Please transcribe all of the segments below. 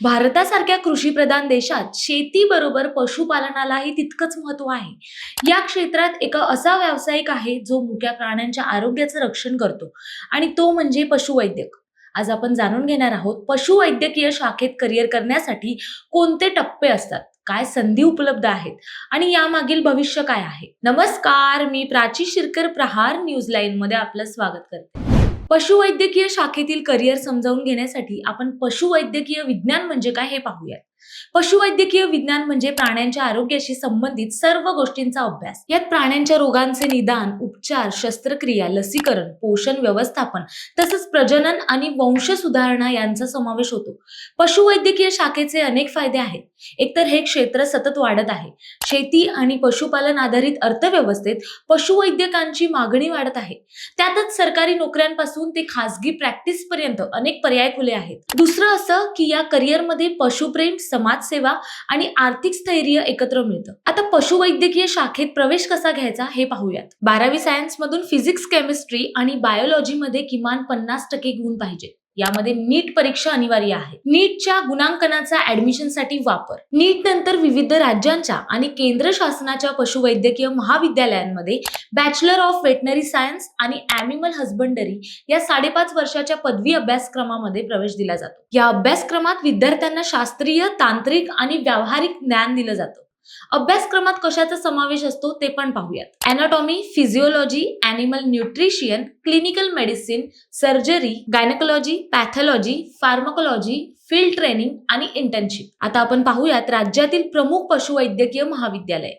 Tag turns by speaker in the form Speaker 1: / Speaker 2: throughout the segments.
Speaker 1: भारतासारख्या कृषीप्रधान देशात शेतीबरोबर पशुपालनालाही तितकंच महत्त्व आहे. या क्षेत्रात एक असा व्यावसायिक आहे जो मुक्या प्राण्यांच्या आरोग्याचं रक्षण करतो आणि तो म्हणजे पशुवैद्यक. आज आपण जाणून घेणार आहोत पशुवैद्यकीय शाखेत करिअर करण्यासाठी कोणते टप्पे असतात काय संधी उपलब्ध आहेत आणि यामागील भविष्य काय आहे. नमस्कार मी प्राची शिरकर प्रहार न्यूज लाईन मध्ये आपलं स्वागत करते. पशुवैद्यकीय शाखेतील करिअर समजावून घेण्यासाठी आपण पशुवैद्यकीय विज्ञान म्हणजे काय हे पाहूयात. पशुवैद्यकीय विज्ञान म्हणजे प्राण्यांच्या आरोग्याशी संबंधित सर्व गोष्टींचा अभ्यास. यात प्राण्यांच्या रोगांचे निदान उपचार शस्त्रक्रिया लसीकरण पोषण व्यवस्थापन तसंच प्रजनन आणि वंश सुधारणा यांचा समावेश होतो. पशुवैद्यकीय शाखेचे अनेक फायदे आहेत. एकतर हे क्षेत्र सतत वाढत आहे. शेती आणि पशुपालन आधारित अर्थव्यवस्थेत पशुवैद्यकांची मागणी वाढत आहे. त्यातच सरकारी नोकऱ्यांपासून ते खासगी प्रॅक्टिस पर्यंत अनेक पर्याय खुले आहेत. दुसरं असं की या करिअरमध्ये पशुप्रेम समाजसेवा आणि आर्थिक स्थैर्य एकत्र मिळतं. आता पशुवैद्यकीय शाखेत प्रवेश कसा घ्यायचा हे पाहूयात. बारावी सायन्स मधून फिजिक्स केमिस्ट्री आणि बायोलॉजी मध्ये किमान पन्नास टक्के गुण पाहिजे. यामध्ये नीट परीक्षा अनिवार्य आहे. नीटच्या गुणांकनाचा ऍडमिशनसाठी वापर. नीट नंतर विविध राज्यांच्या आणि केंद्र शासनाच्या पशुवैद्यकीय महाविद्यालयांमध्ये बॅचलर ऑफ वेटनरी सायन्स आणि अॅनिमल हजबंडरी या साडेपाच वर्षाच्या पदवी अभ्यासक्रमामध्ये प्रवेश दिला जातो. या अभ्यासक्रमात विद्यार्थ्यांना शास्त्रीय तांत्रिक आणि व्यावहारिक ज्ञान दिलं जातं. अभ्यासक्रमात कशाचा समावेश असतो ते पण पाहूयात. Anatomy physiology animal nutrition clinical medicine surgery gynaecology pathology pharmacology field training आणि इंटर्नशिप आता आपण पाहूयात राज्यातील प्रमुख पशुवैद्यकीय महाविद्यालय.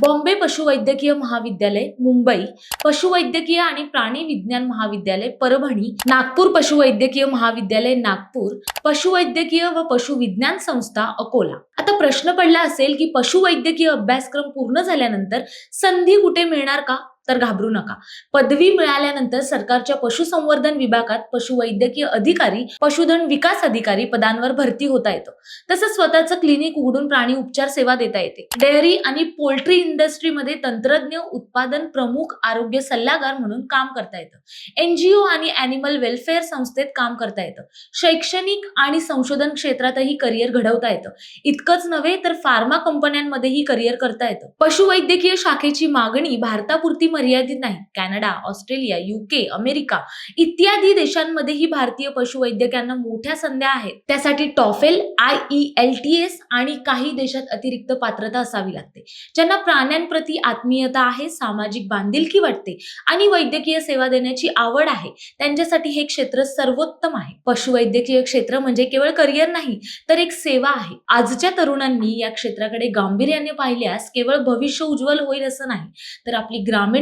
Speaker 1: बॉम्बे पशुवैद्यकीय महाविद्यालय मुंबई पशुवैद्यकीय आणि प्राणी विज्ञान महाविद्यालय परभणी नागपूर पशुवैद्यकीय महाविद्यालय नागपूर पशुवैद्यकीय व पशुविज्ञान संस्था अकोला. आता प्रश्न पडला असेल की पशुवैद्यकीय अभ्यासक्रम पूर्ण झाल्यानंतर संधी कुठे मिळणार का? तर घाबरू नका. पदवी मिळाल्यानंतर सरकारच्या पशुसंवर्धन विभागात पशुवैद्यकीय अधिकारी पशुधन विकास अधिकारी पदांवर भरती होता येतं. तसंच स्वतःचं क्लिनिक उघडून प्राणी उपचार सेवा देता येते. डेअरी आणि पोल्ट्री इंडस्ट्रीमध्ये तंत्रज्ञ उत्पादन प्रमुख आरोग्य सल्लागार म्हणून काम करता येतं. एनजीओ आणि अॅनिमल वेलफेअर संस्थेत काम करता येतं. शैक्षणिक आणि संशोधन क्षेत्रातही करिअर घडवता येतं. इतकंच नव्हे तर फार्मा कंपन्यांमध्येही करिअर करता येतं. पशुवैद्यकीय शाखेची मागणी भारतापुरती मर्यादित नाही. कॅनडा ऑस्ट्रेलिया युके अमेरिका इत्यादी देशांमध्येही भारतीय पशुवैद्यकांना मोठ्या संध्या आहेत. त्यासाठी TOEFL I E L T S आणि काही देशात अतिरिक्त पात्रता असावी लागते ज्यांना प्राण्यांप्रती आत्मीयता आहे सामाजिक बांधिलकी वाटते आणि वैद्यकीय सेवा देण्याची आवड आहे. त्यांच्यासाठी हे क्षेत्र सर्वोत्तम आहे. पशुवैद्यकीय क्षेत्र म्हणजे केवळ करिअर नाही तर एक सेवा आहे. आजच्या तरुणांनी या क्षेत्राकडे गांभीर्याने पाहिल्यास केवळ भविष्य उज्ज्वल होईल असं नाही तर आपली ग्रामीण